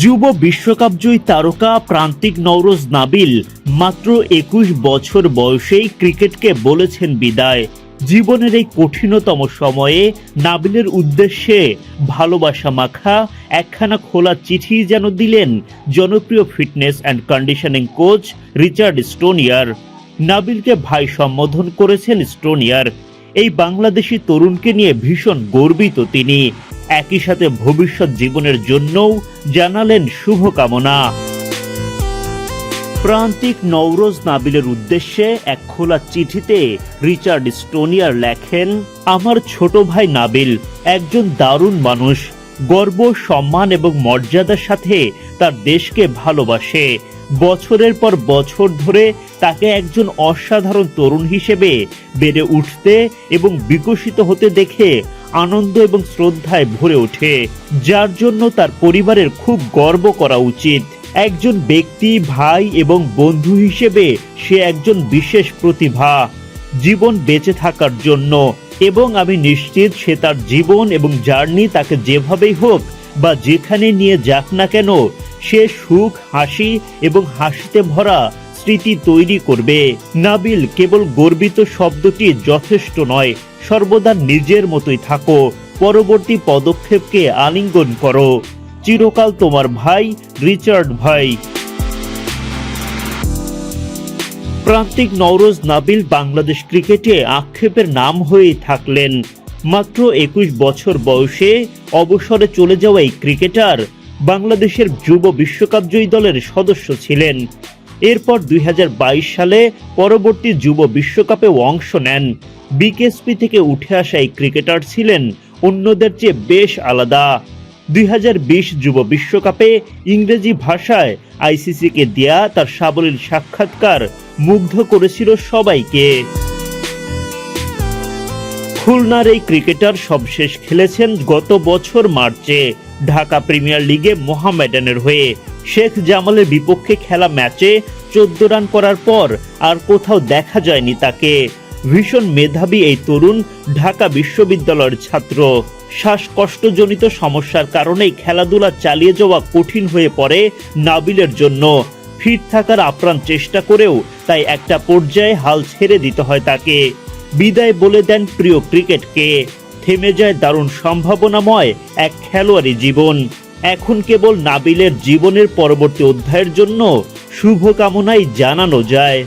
যুব বিশ্বকাপ জয়ী তারকা প্রান্তিক নওরোজ নাবিল মাত্র একুশ বছর বয়সেই ক্রিকেটকে বলেছেন বিদায়। জীবনের এই কঠিনতম সময়ে নাবিলের উদ্দেশ্যে ভালোবাসা মাখা, একখানা খোলা চিঠি যেন দিলেন জনপ্রিয় fitness and conditioning coach Richard Stonier. নাবিলকে ভাই সম্বোধন করেছেন স্টোনিয়ার। এই বাংলাদেশি তরুণকে নিয়ে ভীষণ গর্বিত তিনি। একই সাথে ভবিষ্যৎ জীবনের জন্যও জানালেন শুভকামনা। প্রান্তিক নওরোজ নাবিলের উদ্দেশ্যে এক খোলা চিঠিতে রিচার্ড স্টোনিয়ার লেখেন, আমার ছোট ভাই নাবিল একজন দারুণ মানুষ। গর্ব, সম্মান এবং মর্যাদার সাথে তার দেশকে ভালোবাসে। বছরের পর বছর ধরে তাকে একজন অসাধারণ তরুণ হিসেবে বেড়ে উঠতে এবং বিকশিত হতে দেখে আনন্দ এবং শ্রদ্ধায় ভরে ওঠে, যার জন্য তার পরিবারের খুব গর্ব করা উচিত। একজন ব্যক্তি, ভাই এবং বন্ধু হিসেবে সে একজন বিশেষ প্রতিভা। জীবন বেঁচে থাকার জন্য, এবং আমি নিশ্চিত সে তার জীবন এবং জার্নি তাকে যেভাবেই হোক বা যেখানে নিয়ে যাক না কেন, সে সুখ, হাসি এবং হাসিতে ভরা স্মৃতি তৈরি করবে। নাবিল কেবল গর্বিত শব্দটি যথেষ্ট নয়, সর্বদা নিজের মতোই থাকো, পরবর্তী পদক্ষেপকে আলিঙ্গন করো। চিরকাল তোমার ভাই, রিচার্ড ভাই। প্রান্তিক নওরোজ নাবিল বাংলাদেশ ক্রিকেটে আক্ষেপের নাম হয়েই থাকলেন। মাত্র একুশ বছর বয়সে অবসরে চলে যাওয়া এই ক্রিকেটার বাংলাদেশের যুব বিশ্বকাপ জয়ী দলের সদস্য ছিলেন। এরপর দুই হাজার বাইশ সালে পরবর্তী যুব বিশ্বকাপে অংশ নেন। বিকেএসপি থেকে উঠে আসা এই ক্রিকেটার ছিলেন অন্যদের চেয়ে বেশ আলাদা। দুই যুব বিশ্বকাপে ইংরেজি ভাষায় আইসিসিকে দেয়া তার সাবলীল সাক্ষাৎকার মুগ্ধ করেছিল সবাইকে। খুলনার এই ক্রিকেটার সবশেষ খেলেছেন গত বছর মার্চে ঢাকা প্রিমিয়ার লিগে মোহামেডানের হয়ে। শেখ জামালের বিপক্ষে খেলা ম্যাচে চোদ্দ রান করার পর আর কোথাও দেখা যায়নি তাকে। ভীষণ মেধাবী এই তরুণ ঢাকা বিশ্ববিদ্যালয়ের ছাত্র। শ্বাসকষ্টজনিত সমস্যার কারণেই খেলাধুলা চালিয়ে যাওয়া কঠিন হয়ে পড়ে নাবিলের জন্য। ফিট থাকার আপ্রাণ চেষ্টা করেও তাই একটা পর্যায়ে হাল ছেড়ে দিতে হয় তাকে। বিদায় বলে দেন প্রিয় ক্রিকেটকে। থেমে যায় দারুণ সম্ভাবনাময় এক খেলোয়াড়ি জীবন। এখন কেবল নাবিলের জীবনের পরবর্তী অধ্যায়ের জন্য শুভকামনাই জানানো যায়।